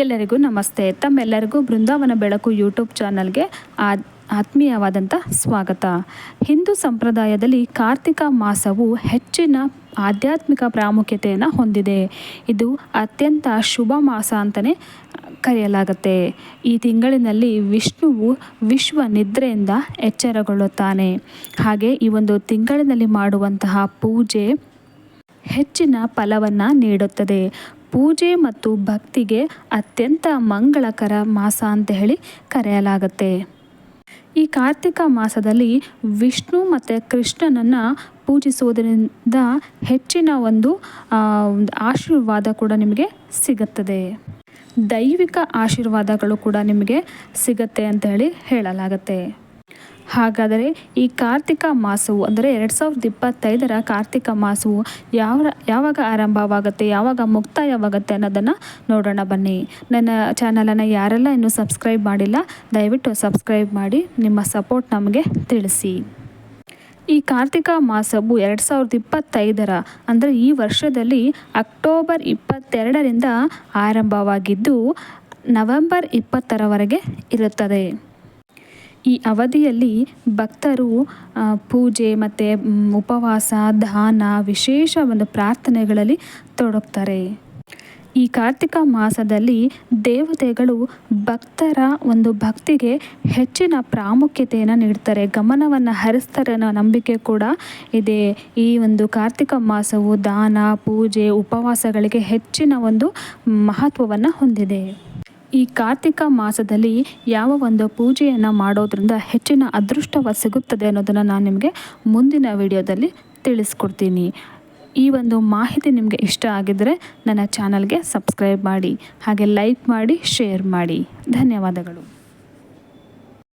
ಎಲ್ಲರಿಗೂ ನಮಸ್ತೆ. ತಮ್ಮೆಲ್ಲರಿಗೂ ಬೃಂದಾವನ ಬೆಳಕು ಯೂಟ್ಯೂಬ್ ಚಾನಲ್ಗೆ ಆತ್ಮೀಯವಾದಂಥ ಸ್ವಾಗತ. ಹಿಂದೂ ಸಂಪ್ರದಾಯದಲ್ಲಿ ಕಾರ್ತಿಕ ಮಾಸವು ಹೆಚ್ಚಿನ ಆಧ್ಯಾತ್ಮಿಕ ಪ್ರಾಮುಖ್ಯತೆಯನ್ನು ಹೊಂದಿದೆ. ಇದು ಅತ್ಯಂತ ಶುಭ ಮಾಸ ಅಂತಲೇ ಕರೆಯಲಾಗುತ್ತೆ. ಈ ತಿಂಗಳಿನಲ್ಲಿ ವಿಷ್ಣುವು ವಿಶ್ವ ನಿದ್ರೆಯಿಂದ ಎಚ್ಚರಗೊಳ್ಳುತ್ತಾನೆ. ಹಾಗೆ ಈ ಒಂದು ತಿಂಗಳಿನಲ್ಲಿ ಮಾಡುವಂತಹ ಪೂಜೆ ಹೆಚ್ಚಿನ ಫಲವನ್ನು ನೀಡುತ್ತದೆ. ಪೂಜೆ ಮತ್ತು ಭಕ್ತಿಗೆ ಅತ್ಯಂತ ಮಂಗಳಕರ ಮಾಸ ಅಂತ ಹೇಳಿ ಕರೆಯಲಾಗುತ್ತೆ. ಈ ಕಾರ್ತಿಕ ಮಾಸದಲ್ಲಿ ವಿಷ್ಣು ಮತ್ತು ಕೃಷ್ಣನನ್ನು ಪೂಜಿಸುವುದರಿಂದ ಹೆಚ್ಚಿನ ಒಂದು ಆಶೀರ್ವಾದ ಕೂಡ ನಿಮಗೆ ಸಿಗುತ್ತದೆ. ದೈವಿಕ ಆಶೀರ್ವಾದಗಳು ಕೂಡ ನಿಮಗೆ ಸಿಗತ್ತೆ ಅಂತ ಹೇಳಿ ಹೇಳಲಾಗುತ್ತೆ. ಹಾಗಾದರೆ ಈ ಕಾರ್ತಿಕ ಮಾಸವು ಅಂದರೆ ಎರಡು ಸಾವಿರದ ಇಪ್ಪತ್ತೈದರ ಕಾರ್ತಿಕ ಮಾಸವು ಯಾವ ಯಾವಾಗ ಆರಂಭವಾಗುತ್ತೆ, ಯಾವಾಗ ಮುಕ್ತಾಯವಾಗುತ್ತೆ ಅನ್ನೋದನ್ನು ನೋಡೋಣ ಬನ್ನಿ. ನನ್ನ ಚಾನಲನ್ನು ಯಾರೆಲ್ಲ ಇನ್ನೂ ಸಬ್ಸ್ಕ್ರೈಬ್ ಮಾಡಿಲ್ಲ, ದಯವಿಟ್ಟು ಸಬ್ಸ್ಕ್ರೈಬ್ ಮಾಡಿ, ನಿಮ್ಮ ಸಪೋರ್ಟ್ ನಮಗೆ ತಿಳಿಸಿ. ಈ ಕಾರ್ತಿಕ ಮಾಸವು ಎರಡು ಸಾವಿರದ ಇಪ್ಪತ್ತೈದರ ಅಂದರೆ ಈ ವರ್ಷದಲ್ಲಿ ಅಕ್ಟೋಬರ್ ಇಪ್ಪತ್ತೆರಡರಿಂದ ಆರಂಭವಾಗಿದ್ದು, ನವೆಂಬರ್ ಇಪ್ಪತ್ತರವರೆಗೆ ಇರುತ್ತದೆ. ಈ ಅವಧಿಯಲ್ಲಿ ಭಕ್ತರು ಪೂಜೆ ಮತ್ತು ಉಪವಾಸ, ದಾನ ವಿಶೇಷ ಒಂದು ಪ್ರಾರ್ಥನೆಗಳಲ್ಲಿ ತೊಡಗ್ತಾರೆ. ಈ ಕಾರ್ತಿಕ ಮಾಸದಲ್ಲಿ ದೇವತೆಗಳು ಭಕ್ತರ ಒಂದು ಭಕ್ತಿಗೆ ಹೆಚ್ಚಿನ ಪ್ರಾಮುಖ್ಯತೆಯನ್ನು ನೀಡ್ತಾರೆ. ಗಮನವನ್ನು ಹರಿಸ್ತಾರೆ ಅನ್ನೋ ನಂಬಿಕೆ ಕೂಡ ಇದೆ. ಈ ಒಂದು ಕಾರ್ತಿಕ ಮಾಸವು ದಾನ, ಪೂಜೆ, ಉಪವಾಸಗಳಿಗೆ ಹೆಚ್ಚಿನ ಒಂದು ಮಹತ್ವವನ್ನು ಹೊಂದಿದೆ. ಈ ಕಾರ್ತಿಕ ಮಾಸದಲ್ಲಿ ಯಾವ ಒಂದು ಪೂಜೆಯನ್ನು ಮಾಡೋದ್ರಿಂದ ಹೆಚ್ಚಿನ ಅದೃಷ್ಟವ ಸಿಗುತ್ತದೆ ಅನ್ನೋದನ್ನು ನಾನು ನಿಮಗೆ ಮುಂದಿನ ವಿಡಿಯೋದಲ್ಲಿ ತಿಳಿಸ್ಕೊಡ್ತೀನಿ. ಈ ಒಂದು ಮಾಹಿತಿ ನಿಮಗೆ ಇಷ್ಟ ಆಗಿದ್ದರೆ ನನ್ನ ಚಾನಲ್ಗೆ ಸಬ್ಸ್ಕ್ರೈಬ್ ಮಾಡಿ, ಹಾಗೆ ಲೈಕ್ ಮಾಡಿ, ಶೇರ್ ಮಾಡಿ. ಧನ್ಯವಾದಗಳು.